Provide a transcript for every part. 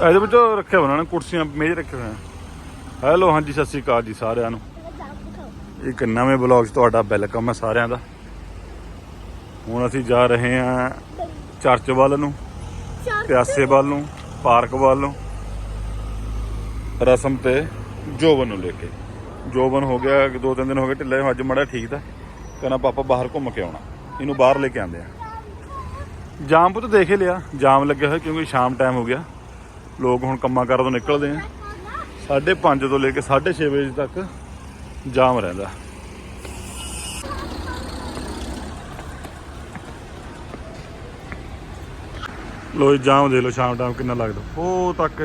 ਇਹਦੇ ਵਿੱਚ ਰੱਖਿਆ ਹੋਣਾ ਨੇ, ਕੁਰਸੀਆਂ ਮੇਜ਼ ਰੱਖੇ ਹੋਏ ਆ। ਹੈਲੋ ਹਾਂਜੀ, ਸਤਿ ਸ਼੍ਰੀ ਅਕਾਲ ਜੀ ਸਾਰਿਆਂ ਨੂੰ। ਇੱਕ ਨਵੇਂ ਬਲੌਗ 'ਚ ਤੁਹਾਡਾ ਵੈਲਕਮ ਹੈ ਸਾਰਿਆਂ ਦਾ। ਹੁਣ ਅਸੀਂ ਜਾ ਰਹੇ ਹਾਂ ਚਰਚ ਵੱਲ ਨੂੰ, ਪਿਆਸੇ ਵੱਲ ਨੂੰ, ਪਾਰਕ ਵੱਲ ਨੂੰ। ਰਸਮ ਤੇ ਜੋਬਨ ਨੂੰ ਲੈ ਕੇ। ਜੋਬਨ ਹੋ ਗਿਆ ਦੋ ਤਿੰਨ ਦਿਨ ਹੋ ਗਏ ਢਿੱਲੇ ਅੱਜ ਮੜਾ ਠੀਕ ਦਾ। ਕਹਿੰਦਾ, ਪਾਪਾ, ਬਾਹਰ ਘੁੰਮ ਕੇ ਆਉਣਾ। ਇਹਨੂੰ ਬਾਹਰ ਲੈ ਕੇ ਆਂਦੇ ਆ। ਜਾਮ ਪੁੱਤ ਦੇਖ ਹੀ ਲਿਆ। ਜਾਮ ਲੱਗਿਆ ਹੋਇਆ ਕਿਉਂਕਿ ਸ਼ਾਮ ਟਾਈਮ ਹੋ ਗਿਆ। ਲੋਕ ਹੁਣ ਕੰਮਾਂ ਕਾਰਾਂ ਤੋਂ ਨਿਕਲਦੇ ਆ। 5:30 ਤੋਂ ਲੈ ਕੇ 6:30 ਵਜੇ ਤੱਕ ਜਾਮ ਰਹਿੰਦਾ। ਲੋ ਜਾਮ ਦੇ ਲੋ ਸ਼ਾਮ ਟਾਈਮ ਕਿੰਨਾ ਲੱਗਦਾ। ਉਹ ਤੱਕ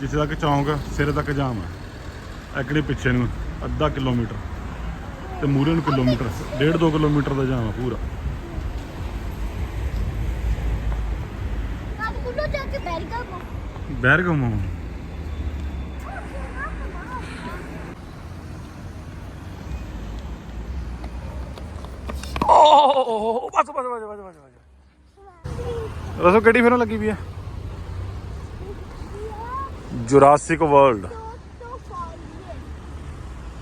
ਜਿੱਥੇ ਤੱਕ ਚੌਂਕ ਆ, ਸਿਰੇ ਤੱਕ ਜਾਮ ਹੈ ਐਕੜੇ ਪਿੱਛੇ ਨੂੰ ਅੱਧਾ ਕਿਲੋਮੀਟਰ ਤੇ ਮੂਰੇ ਨੂੰ ਕਿਲੋਮੀਟਰ ਡੇਢ 2 ਕਿਲੋਮੀਟਰ ਦਾ ਜਾਮ ਹੈ ਪੂਰਾ। ਕਾਦ ਕੁੱਲੋ ਜਾ ਕੇ ਬੈਠ ਗਾ ਕੋ ਬਹਿਰ ਘੁੰਮੋ ਬਸ ਬਸ ਬਸ ਬਸ ਬਸ ਰਸੋ, ਕਿਹੜੀ ਫਿਲਮ ਲੱਗੀ ਵੀ ਆ ਜੁਰਾਸਿਕ ਵਰਲਡ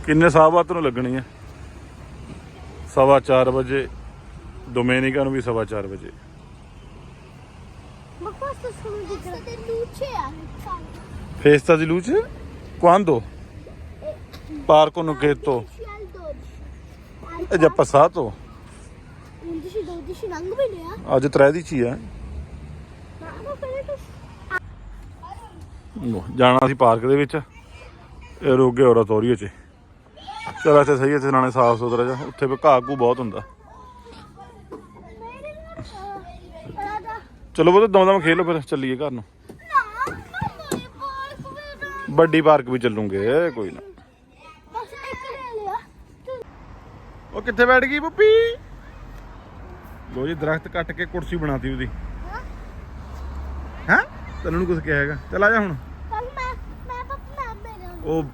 ਕਿੰਨੇ ਸਾਹ ਬਾਅਦ ਤੁਹਾਨੂੰ ਲੱਗਣੀ ਹੈ? ਸਵਾ 4 ਵਜੇ। ਡੋਮੇਨਿਕਾ ਨੂੰ ਵੀ ਸਵਾ 4 ਵਜੇ। Questo sono di grande luce Festa di luce? Quando? Parco Nuchetto. 11 al 12 È già passato? 11 12 ਲੰਘ ਵੀ ਲਿਆ ਅੱਜ ਤਰੇ ਦੀ ਚੀ ਹੈ ਨਾ ਪਹਿਲੇ ਤਾਂ ਜਾਣਾ ਸੀ ਪਾਰਕ ਦੇ ਵਿੱਚ ਇਹ ਰੁਕ ਗਏ ਔਰਤੋਰੀਓ 'ਚ ਚਲ ਇੱਥੇ ਸਹੀ ਹੈ, ਇੱਥੇ ਨਾਲੇ ਸਾਫ਼ ਸੁਥਰਾ ਜਿਹਾ ਉੱਥੇ ਵੀ ਘਾਹ ਘੂ ਬਹੁਤ ਹੁੰਦਾ ਮੇਰੇ ਨਾਲ ਰਾਜਾ ਚਲੋ ਬੋਤੇ ਦਮ ਦਮ ਖੇਲੋ ਫਿਰ, ਚੱਲੀਏ ਘਰ ਨੂੰ। ਵੱਡੀ ਪਾਰਕ ਵੀ ਚੱਲੂਗੇ, ਕੋਈ ਨਾ। ਬਸ ਇੱਕ ਲੈ ਲਿਆ ਉਹ ਕਿੱਥੇ ਬੈਠ ਗਈ ਪੁੱਪੀ? ਲੋ ਜੀ, ਦਰਖਤ ਕੱਟ ਕੇ ਕੁਰਸੀ ਬਣਾਤੀ ਉਹਦੀ। ਹੈਂ? ਤੈਨੂੰ ਨੀ ਕੁਝ ਕਿਹਾ ਹੈਗਾ। ਚੱਲ ਆ ਜਾ ਹੁਣ। ਮੈਂ ਮੈਂ ਪਪਾ ਮੇਰੇ ਉਹ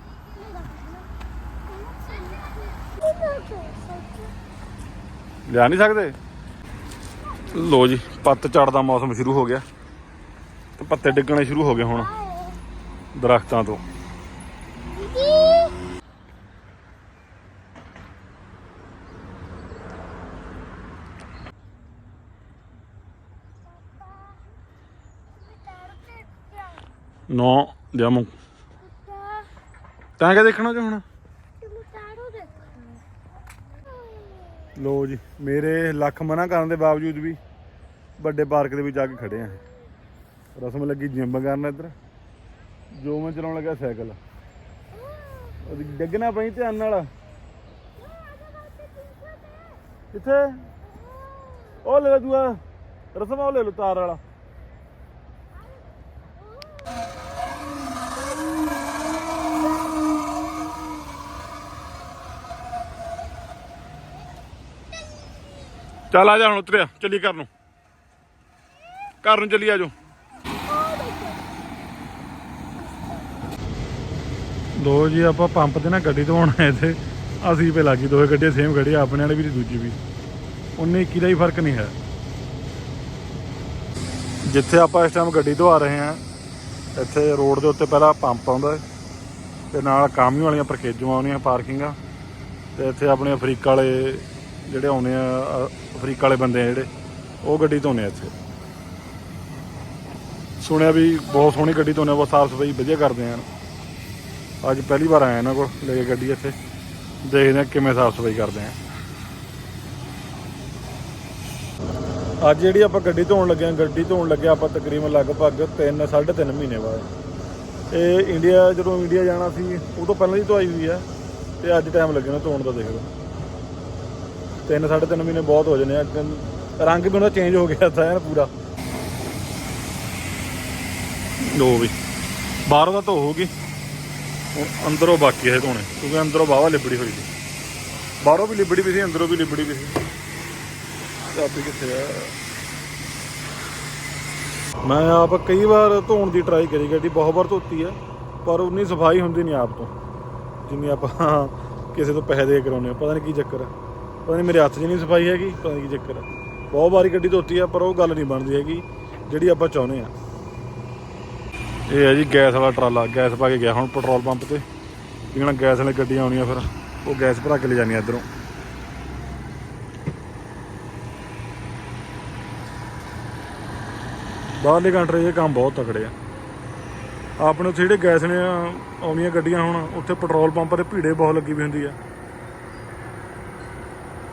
ਲਿਆ ਨਹੀਂ ਸਕਦੇ? ਲੋ ਜੀ, ਪੱਤ ਝੜਦਾ ਮੌਸਮ ਸ਼ੁਰੂ ਹੋ ਗਿਆ। ਤੇ ਪੱਤੇ ਡਿੱਗਣੇ ਸ਼ੁਰੂ ਹੋ ਗਏ ਹੁਣ, ਦਰਖਤਾਂ ਤੋਂ। ਨੋ, ਲਿਆਮੂ। ਤਾਂ ਕਿਆ ਦੇਖਣਾ ਜੀ ਹੁਣ? ਲੋ ਜੀ, ਮੇਰੇ ਲੱਖ ਮਨਾ ਕਰਨ ਦੇ ਬਾਵਜੂਦ ਵੀ ਵੱਡੇ ਪਾਰਕ ਦੇ ਵਿੱਚ ਜਾ ਕੇ ਖੜੇ ਆ। ਰਸਮ ਲੱਗੀ ਜਿੰਮ ਕਰਨ ਇੱਧਰ। ਜੋ ਮੈਂ ਚਲਾਉਣ ਲੱਗਾ ਸਾਈਕਲ। ਉਹਦੀ ਡਿੱਗਣਾ ਪਈ ਧਿਆਨ ਨਾਲ। ਕਿੱਥੇ? ਉਹ ਲੈ ਲੈ ਦੂਆ। ਰਸਮ ਉਹ ਲੈ ਲਓ ਤਾਰ ਵਾਲਾ। ਚੱਲ ਆ ਜਾ ਹੁਣ ਉਤਰਿਆ, ਚੱਲੀ ਘਰ ਨੂੰ। ਘਰ ਨੂੰ ਚੱਲੀ ਆ ਜਾਓ। ਦੋ ਜੀ, ਆਪਾਂ ਪੰਪ ਤੇ ਨਾ ਗੱਡੀ ਧੋਣ ਆਏ ਤੇ ਅਸੀਂ ਪੇ ਲੱਗੀ ਦੋਵੇਂ ਗੱਡੀਆਂ ਸੇਮ ਖੜੀ ਆਪਣੇ ਵਾਲੀ ਵੀ ਤੇ ਦੂਜੀ ਵੀ। 19 21 ਦਾ ਹੀ ਫ਼ਰਕ ਨਹੀਂ ਹੈ। ਜਿੱਥੇ ਆਪਾਂ ਇਸ ਟਾਈਮ ਗੱਡੀ ਧਵਾ ਰਹੇ ਹਾਂ, ਇੱਥੇ ਰੋਡ ਦੇ ਉੱਤੇ ਪਹਿਲਾਂ ਪੰਪ ਆਉਂਦਾ ਤੇ ਨਾਲ ਕਾਮੀ ਵਾਲੀਆਂ ਪਰਕੇਜੋਂ ਆਉਂਦੀਆਂ ਪਾਰਕਿੰਗਾਂ ਤੇ ਇੱਥੇ ਆਪਣੇ ਅਫਰੀਕਾ ਵਾਲੇ ਜਿਹੜੇ ਆਉਂਦੇ ਆ ਅਫਰੀਕਾ ਵਾਲੇ ਬੰਦੇ ਆ ਜਿਹੜੇ, ਉਹ ਗੱਡੀ ਧੋਨੇ ਆ ਇੱਥੇ। ਸੁਣਿਆ ਵੀ ਬਹੁਤ ਸੋਹਣੀ ਗੱਡੀ ਧੋਨੇ ਬਹੁਤ ਸਾਫ਼ ਸਫ਼ਾਈ ਵਧੀਆ ਕਰਦੇ ਆ। ਅੱਜ ਪਹਿਲੀ ਵਾਰ ਆਇਆ ਇਹਨਾਂ ਕੋਲ ਲੈ ਕੇ ਗੱਡੀ ਇੱਥੇ। ਦੇਖਦੇ ਆ ਕਿਵੇਂ ਸਾਫ਼ ਸਫ਼ਾਈ ਕਰਦੇ ਆ। ਅੱਜ ਜਿਹੜੀ ਆਪਾਂ ਗੱਡੀ ਧੋਣ ਲੱਗੇ ਆ, ਗੱਡੀ ਧੋਣ ਲੱਗੇ ਆਪਾਂ ਤਕਰੀਬਨ ਲਗਭਗ 3 3.5 ਮਹੀਨੇ ਬਾਅਦ। ਇਹ ਇੰਡੀਆ, ਜਦੋਂ ਇੰਡੀਆ ਜਾਣਾ ਸੀ ਉਹ ਤੋਂ ਪਹਿਲਾਂ ਦੀ ਧੋਈ ਹੋਈ ਆ, ਤੇ ਅੱਜ ਟਾਈਮ ਲੱਗਣਾ ਧੋਣ ਦਾ ਦੇਖ ਲਓ। ਤਿੰਨ ਸਾਢੇ ਤਿੰਨ ਮਹੀਨੇ ਬਹੁਤ ਹੋ ਜਨੇ ਆ। ਰੰਗ ਵੀ ਉਹਦਾ ਚੇਂਜ ਹੋ ਗਿਆ ਤਾਂ ਪੂਰਾ। ਲੋ ਵੀ ਬਾਹਰੋਂ ਤਾਂ ਧੋ ਹੋ ਗਈ ਹੁਣ ਅੰਦਰੋਂ ਬਾਕੀ ਹੈ ਧੋਣੇ ਕਿਉਂਕਿ ਅੰਦਰੋਂ ਬਾਵਾ ਲਿਬੜੀ ਹੋਈ ਸੀ। ਬਾਹਰੋਂ ਵੀ ਲਿਬੜੀ ਵੀ ਸੀ ਅੰਦਰੋਂ ਵੀ ਲਿਬੜੀ ਵੀ ਸੀ। ਚਾਬੀ ਕਿੱਥੇ ਆ। ਮੈਂ ਆਪ ਕਈ ਵਾਰ ਧੋਣ ਦੀ ਟਰਾਈ ਕਰੀ ਗੱਡੀ ਬਹੁਤ ਵਾਰ ਧੋਤੀ ਹੈ ਪਰ ਉਨੀ ਸਫ਼ਾਈ ਹੁੰਦੀ ਨਹੀਂ ਆਪ ਤੋਂ। ਜਿੰਨੀ ਆਪਾਂ ਕਿਸੇ ਤੋਂ ਪੈਸੇ ਦੇ ਕੇ ਕਰਾਉਂਦੇ ਆ ਪਤਾ ਨਹੀਂ ਕੀ ਚੱਕਰ ਹੈ ਪਤਾ ਨਹੀਂ ਮੇਰੇ ਹੱਥ 'ਚ ਨਹੀਂ ਸਫ਼ਾਈ ਹੈਗੀ, ਪਤਾ ਨਹੀਂ ਕੀ ਚੱਕਰ ਹੈ ਬਹੁਤ ਵਾਰੀ ਗੱਡੀ ਧੋਤੀ ਆ, ਪਰ ਉਹ ਗੱਲ ਨਹੀਂ ਬਣਦੀ ਹੈਗੀ, ਜਿਹੜੀ ਆਪਾਂ ਚਾਹੁੰਦੇ ਆ। ਇਹ ਹੈ ਜੀ ਗੈਸ ਵਾਲਾ ਟਰਾਲਾ, ਗੈਸ ਪਾ ਕੇ ਗਿਆ ਹੁਣ ਪੈਟਰੋਲ ਪੰਪ ਤੇ। ਇਹਨਾਂ ਗੈਸ ਵਾਲੀ ਗੱਡੀਆਂ ਆਉਣੀਆਂ ਫਿਰ, ਉਹ ਗੈਸ ਭਰਾ ਕੇ ਲੈ ਜਾਣੀਆਂ ਇੱਧਰੋਂ। ਬਾਹਰਲੇ ਕੰਟਰੀ 'ਚ ਕੰਮ ਬਹੁਤ ਤਕੜੇ ਆ। ਆਪਣੇ ਉੱਥੇ ਜਿਹੜੇ ਗੈਸ ਨੇ ਆਉਣੀਆਂ ਗੱਡੀਆਂ ਹੁਣ, ਉੱਥੇ ਪੈਟਰੋਲ ਪੰਪ ਤੇ ਭੀੜੇ ਬਹੁਤ ਲੱਗੀ ਵੀ ਹੁੰਦੀ ਆ।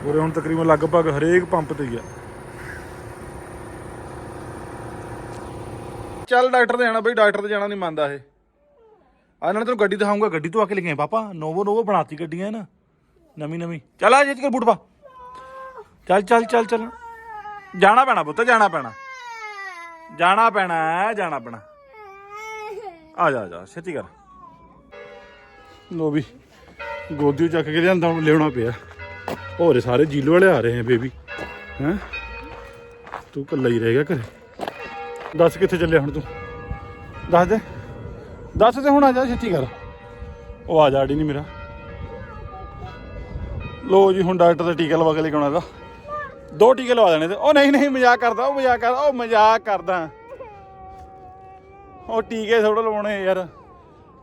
ਉਰੇ ਹੁਣ ਤਕਰੀਬਨ ਲਗਭਗ ਹਰੇਕ ਪੰਪ ਤੇ ਹੀ ਆ। ਚੱਲ ਡਾਕਟਰ ਤੇ ਜਾਣਾ ਬਈ, ਡਾਕਟਰ ਤੇ ਜਾਣਾ ਨਹੀਂ ਮੰਨਦਾ ਇਹ। ਆ ਨਾਲ ਤੈਨੂੰ ਗੱਡੀ ਦਿਖਾਉਂਗਾ ਗੱਡੀ ਤੋਂ ਆ ਕੇ ਲੈ ਪਾਪਾ। ਨੋਵੋ ਨੋਵੋ ਬਣਾਤੀ ਗੱਡੀਆਂ ਨਾ ਨਵੀਂ ਨਵੀਂ। ਚੱਲ ਆ ਜਿੱਤ ਕੇ ਬੂਟ ਪਾ। ਚੱਲ ਚੱਲ ਚੱਲ ਚੱਲ। ਜਾਣਾ ਪੈਣਾ ਪੁੱਤ, ਜਾਣਾ ਪੈਣਾ। ਜਾਣਾ ਪੈਣਾ ਜਾਣਾ ਪੈਣਾ। ਆ ਜਾ ਆ ਜਾ, ਛੇਤੀ ਕਰ। ਲੋ ਵੀ, ਗੋਦੀ ਚੱਕ ਕੇ ਲਿਆਂਦਾ, ਲਿਆਉਣਾ ਪਿਆ। ਹੋਰ ਸਾਰੇ ਜੀਲੋ ਵਾਲੇ ਆ ਰਹੇ ਆ, ਬੇਬੀ। ਹੈ? ਤੂੰ ਇਕੱਲਾ ਹੀ ਰਹਿ ਗਿਆ ਘਰੇ। ਦੱਸ ਕਿੱਥੇ ਚੱਲਿਆ ਹੁਣ ਤੂੰ? ਦੱਸ ਦੇ। ਦੱਸ ਤੇ ਹੁਣ ਆ ਜਾ, ਛੇਤੀ ਕਰ। ਉਹ ਆ ਜਾ ਨਹੀਂ ਮੇਰਾ। ਲੋ ਜੀ, ਹੁਣ ਡਾਕਟਰ ਦਾ ਟੀਕਾ ਲਵਾ ਕੇ ਲੈ ਕੇ ਆਉਣਾ ਇਹਦਾ। ਦੋ ਟੀਕੇ ਲਵਾ ਦੇਣੇ ਤੇ। ਉਹ ਨਹੀਂ ਨਹੀਂ, ਮਜ਼ਾਕ ਕਰਦਾ, ਉਹ ਮਜ਼ਾਕ ਕਰਦਾ, ਉਹ ਮਜ਼ਾਕ ਕਰਦਾ। ਉਹ ਟੀਕੇ ਥੋੜਾ ਲਵਾਉਣੇ ਯਾਰ।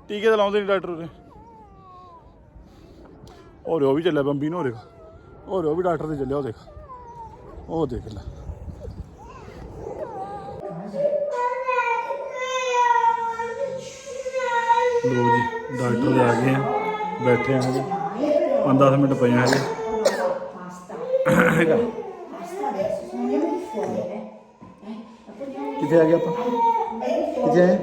ਟੀਕੇ ਤਾਂ ਲਾਉਂਦੇ ਨਹੀਂ ਡਾਕਟਰ ਉਰੇ। ਔਰ ਉਹ ਵੀ ਚੱਲਿਆ ਬੰਬੀ ਨੂੰ ਦੇਖ ਹੋਰ ਉਹ ਵੀ ਡਾਕਟਰ ਦੇ ਚੱਲਿਆ, ਉਹ ਦੇਖ। ਉਹ ਦੇਖ ਲੈ। ਲੋ ਜੀ, ਡਾਕਟਰ ਦੇ ਆ ਗਏ ਆ। ਬੈਠੇ ਆ ਹਜੇ। 5-10 ਮਿੰਟ ਪਏ ਆ ਹਜੇ। ਕਿੱਥੇ ਆ ਗਏ ਆਪਾਂ? ਕਿੱਥੇ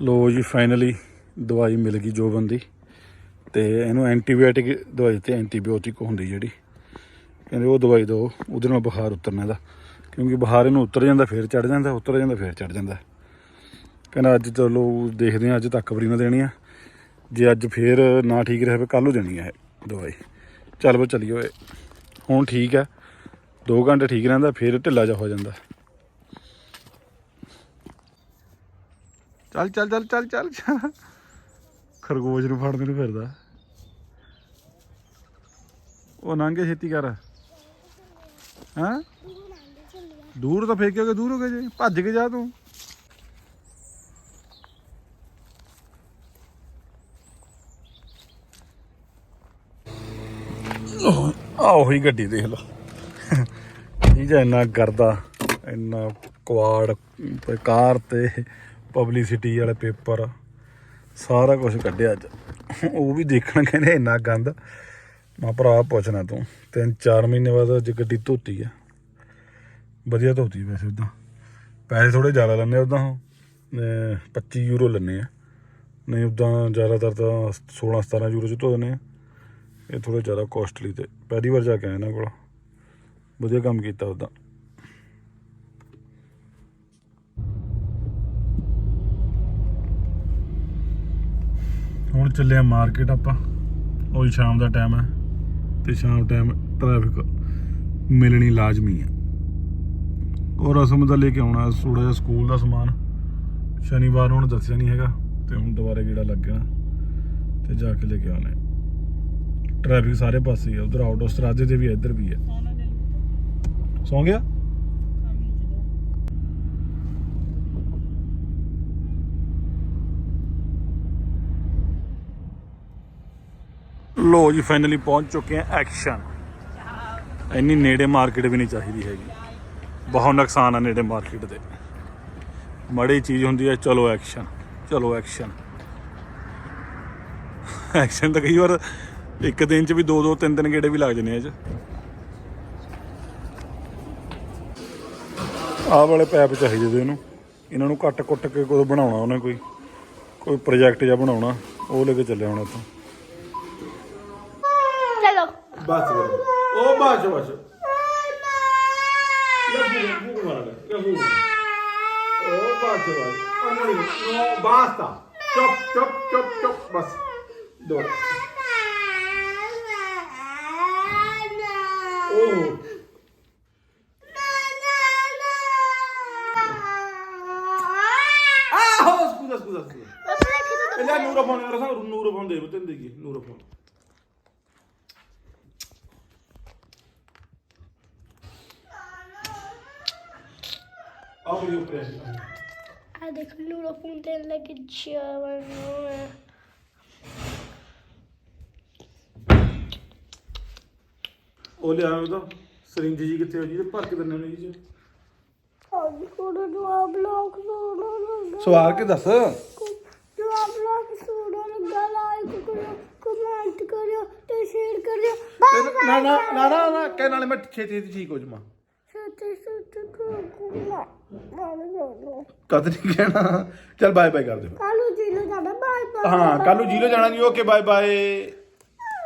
ਲੋ ਜੀ ਫਾਈਨਲੀ ਦਵਾਈ ਮਿਲ ਗਈ ਜੋ ਬੰਦੀ ਤੇ ਇਹਨੂੰ ਐਂਟੀਬਾਇਓਟਿਕ ਦਵਾਈ ਦਿੱਤੀ ਐਂਟੀਬਾਇਓਟਿਕ ਹੁੰਦੀ ਜਿਹੜੀ। ਕਹਿੰਦੇ ਉਹ ਦਵਾਈ ਦਿਓ, ਉਹਦੇ ਨਾਲ ਬੁਖਾਰ ਉਤਰਨਾ ਇਹਦਾ। ਕਿਉਂਕਿ ਬੁਖਾਰ ਇਹਨੂੰ ਉਤਰ ਜਾਂਦਾ, ਫਿਰ ਚੜ ਜਾਂਦਾ, ਉਤਰ ਜਾਂਦਾ, ਫਿਰ ਚੜ ਜਾਂਦਾ। ਕਹਿੰਦਾ ਅੱਜ ਚਲੋ ਦੇਖਦੇ ਹਾਂ, ਅੱਜ ਤੱਕ ਵਰੀ ਨਾ ਦੇਣੀ ਆ। ਜੇ ਅੱਜ ਫੇਰ ਨਾ ਠੀਕ ਰਹੇ, ਫਿਰ ਕੱਲ ਨੂੰ ਦੇਣੀ ਆ ਇਹ ਦਵਾਈ। ਚੱਲ ਬੋ ਚੱਲੀਏ ਓਏ। ਹੁਣ ਠੀਕ ਆ। 2 ਘੰਟੇ ਠੀਕ ਰਹਿੰਦਾ, ਫਿਰ ਢਿੱਲਾ ਜਾ ਹੋ ਜਾਂਦਾ। ਚੱਲ ਚੱਲ ਚੱਲ ਚੱਲ ਚੱਲ। ਚੱਲ। ਖਰਗੋਸ਼ ਨੂੰ ਫੜਦੇ ਨੂੰ ਫਿਰਦਾ। ਉਹ ਲੰਘੇ ਛੇਤੀ ਕਰ। ਹਾਂ? ਦੂਰ ਤਾਂ ਫੇਰ ਹੋ ਦੂਰ ਹੋ ਗਏ ਜੇ? ਭੱਜ ਕੇ ਜਾ ਤੂੰ। ਆ ਉਹੀ ਗੱਡੀ ਦੇਖ ਲਓ ਠੀਕ ਹੈ ਇੰਨਾ ਗਰਦਾ, ਇੰਨਾ ਕੁਆੜ ਤੇ ਕਾਰ ਤੇ ਪਬਲਿਸਿਟੀ ਵਾਲੇ ਪੇਪਰ ਸਾਰਾ ਕੁਝ ਕੱਢਿਆ ਅੱਜ। ਉਹ ਵੀ ਦੇਖਣ ਕਹਿੰਦੇ ਇੰਨਾ ਗੰਦ। ਮੈਂ ਭਰਾ ਪੁੱਛਣਾ ਤੂੰ। ਤਿੰਨ, ਚਾਰ ਮਹੀਨੇ ਬਾਅਦ ਅੱਜ ਗੱਡੀ ਧੋਤੀ ਆ। ਵਧੀਆ ਧੋਤੀ ਵੈਸੇ ਉਦਾਂ ਪੈਸੇ ਥੋੜੇ ਜ਼ਿਆਦਾ ਲੈਂਦੇ ਉਦਾਂ 25 ਯੂਰੋ ਲੈਂਦੇ ਆ। ਨਹੀਂ ਉਦਾਂ ਜ਼ਿਆਦਾਤਰ ਤਾਂ 16 17 ਯੂਰੋ ਚ ਧੋ ਦਿੰਦੇ ਆ। ਇਹ ਥੋੜਾ ਜ਼ਿਆਦਾ ਕੋਸਟਲੀ ਤੇ। ਪਹਿਲੀ ਵਾਰ ਜਾ ਕੇ ਆਇਆ ਇਹਨਾਂ ਕੋਲ। ਵਧੀਆ ਕੰਮ ਕੀਤਾ ਉਦਾਂ ਹੁਣ ਚੱਲੇ ਆ ਮਾਰਕੀਟ ਆਪਾਂ। ਉਹੀ ਸ਼ਾਮ ਦਾ ਟਾਈਮ ਹੈ ਤੇ ਸ਼ਾਮ ਟਾਈਮ ਟ੍ਰੈਫਿਕ ਮਿਲਣੀ ਲਾਜ਼ਮੀ ਹੈ। ਉਹ ਰਸਮ ਦਾ ਲੈ ਕੇ ਆਉਣਾ ਥੋੜਾ ਜਿਹਾ ਸਕੂਲ ਦਾ ਸਮਾਨ। ਸ਼ਨੀਵਾਰ ਨੂੰ ਦੱਸਿਆ ਨਹੀਂ ਹੈਗਾ ਤੇ ਹੁਣ ਦੁਬਾਰੇ ਗੇੜਾ ਲੱਗਣਾ ਤੇ ਜਾ ਕੇ ਲੈ ਕੇ ਆਉਣੇ ਟ੍ਰੈਫਿਕ ਸਾਰੇ ਪਾਸੇ ਹੀ ਉਧਰ ਆਊਟ ਸਰਾਜੇ ਤੇ ਵੀ ਹੈ ਇੱਧਰ ਵੀ ਹੈ। ਸੌਂ ਗਿਆ? ਲੋ ਜੀ ਫਾਈਨਲੀ ਪਹੁੰਚ ਚੁੱਕੇ ਆ ਐਕਸ਼ਨ ਇੰਨੀ ਨੇੜੇ ਮਾਰਕੀਟ ਵੀ ਨਹੀਂ ਚਾਹੀਦੀ ਹੈਗੀ। ਬਹੁਤ ਨੁਕਸਾਨ ਆ ਨੇੜੇ ਮਾਰਕੀਟ ਦੇ। ਮੜੀ ਚੀਜ਼ ਹੁੰਦੀ ਹੈ, ਚਲੋ ਐਕਸ਼ਨ ਚਲੋ ਐਕਸ਼ਨ ਐਕਸ਼ਨ ਤਾਂ ਕਈ ਵਾਰ ਇੱਕ ਦਿਨ ਚ ਵੀ ਦੋ ਦੋ, ਤਿੰਨ ਤਿੰਨ ਗੇੜੇ ਵੀ ਲੱਗ ਜਾਂਦੇ ਆ ਇਹ ਆਹ ਵਾਲੇ ਪੈਪ ਚਾਹੀਦੇ ਤੇ ਇਹਨੂੰ। ਇਹਨਾਂ ਨੂੰ ਕੱਟ ਕੁੱਟ ਕੇ ਕੋਈ ਬਣਾਉਣਾ ਉਹਨੇ ਕੋਈ? ਕੋਈ ਪ੍ਰੋਜੈਕਟ ਜਾਂ ਬਣਾਉਣਾ। ਉਹ ਲੈ ਕੇ ਚੱਲਿਆ ਹੁਣ ਇੱਥੋਂ। ਬਸ ਉਹ ਬਸ। ਬਸ scusa scusa scusa e lei Noora phone Noora ਦੇਗੀ ਨੂਰਾ ਫੋਨ ਆ ਵੀ ਉੱਪਰ ਆ ਦੇਖ ਨੂਰਾ ਫੋਨ ਤੇ ਲੱਗੇ ਜਵਨ ਨੂੰ ਉਹ ਲਿਆ ਉਹਦਾ ਸਰਿੰਜ ਜੀ ਕਿੱਥੇ ਹੋ ਜੀ ਤੇ ਭਰ ਕੇ ਦਿੰਨੇ ਨੇ ਜੀ ਅੱਜ ਕੋਲ ਨੂੰ ਆ ਬਲੌਗ ਸੁਣੋ ਲੱਗਾ ਸਵਾਰ ਕੇ ਦੱਸ ਜੋ ਆ ਬਲੌਗ ਸੁਣੋ ਲੱਗਾ ਲਾਈਕ ਕਰੋ ਕਮੈਂਟ ਕਰਿਓ ਤੇ ਸ਼ੇਅਰ ਕਰਿਓ ਬਾਏ ਨਾ ਨਾ ਨਾ ਨਾ ਨਾ ਕਹਿ ਨਾਲੇ ਮੈਂ ਛੇਤੀ ਛੇਤੀ ਠੀਕ ਹੋ ਜਾਵਾਂ ਸੱਚ ਕੋਕੂਲਾ ਮਾਰੇ ਜਾਓ ਕਦ ਨਹੀਂ ਕਹਿਣਾ। ਚੱਲ ਬਾਏ ਬਾਏ ਕਰ ਦਿਓ। ਕਾਲੂ ਜੀ ਨੂੰ ਜਾਣਾ। ਬਾਏ ਬਾਏ ਹਾਂ ਕੱਲ ਨੂੰ ਜੀਰੋ ਜਾਣਾ ਜੀ। Okay bye bye